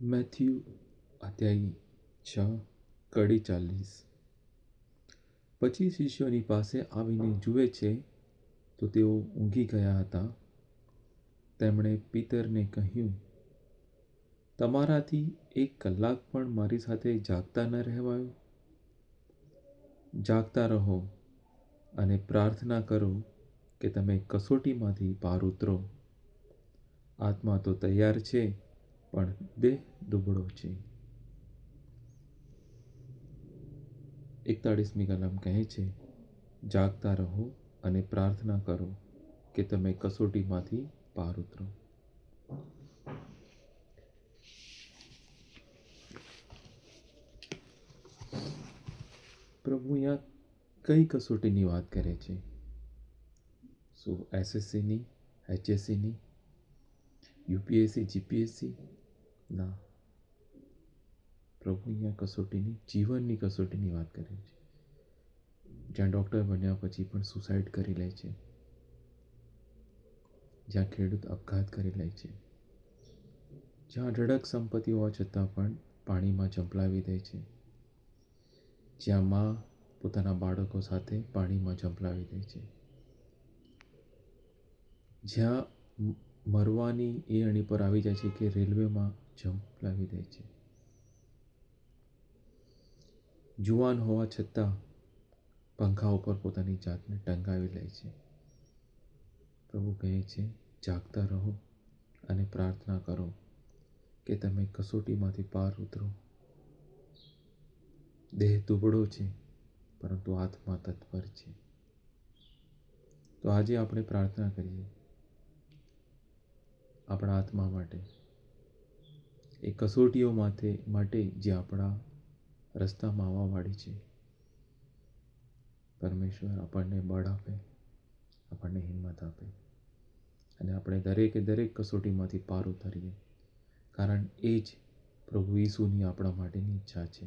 Matthew અધ્યાય છ, કડી ચાલીસ. પછી શિષ્યોની પાસે આવીને જુએ છે, તો તેઓ ઊંઘી ગયા હતા. તેમણે પિતરને કહ્યું, તમારાથી એક કલાક પણ મારી સાથે જાગતા ન રહેવાયો? જાગતા રહો અને પ્રાર્થના કરો કે તમે કસોટીમાંથી પાર ઉતરો. આત્મા તો તૈયાર છે પણ દેહ દુબળો છે. એકતાળીસમી કલમ કહે છે, જાગતા રહો અને પ્રાર્થના કરો કે તમે કસોટીમાંથી પાર ઉતરો. પ્રભુ અહીંયા કઈ કસોટીની વાત કરે છે? શું એસએસસીની, એચએસસીની, યુપીએસસી, જીપીએસસી? ના. પ્રભુ અહીંયા કસોટીની, જીવનની કસોટીની વાત કરે છે. જ્યાં ડૉક્ટર બન્યા પછી પણ સુસાઇડ કરી લે છે. જ્યાં ખેડૂત આપઘાત કરી લે છે. જ્યાં અઢળક સંપત્તિ હોવા છતાં પણ પાણીમાં ઝંપલાવી દે છે. જ્યાં મા પોતાના બાળકો સાથે પાણીમાં ઝંપલાવી દે છે. જ્યાં મરવાની એ અણી પર આવી જાય છે કે રેલવેમાં ઝંપલાવી દે છે. જુવાન હોવા છતાં પંખા ઉપર પોતાની જાતને ટંગાવી લે છે. પ્રભુ કહે છે, જાગતા રહો અને પ્રાર્થના કરો કે તમે કસોટીમાંથી પાર ઉતરો. દેહ દુબળો છે, પરંતુ આત્મા તત્પર છે. તો આજે આપણે પ્રાર્થના કરીએ. આપણા આત્મા માટે એ કસોટીઓ માટે માટે જે આપણા રસ્તામાં આવવાવાળી છે. પરમેશ્વર આપણને બળ આપે, આપણને હિંમત આપે અને આપણે દરેકે દરેક કસોટીમાંથી પાર ઉતરીએ. કારણ એ જ પ્રભુ ઈસુની આપણા માટેની ઈચ્છા છે.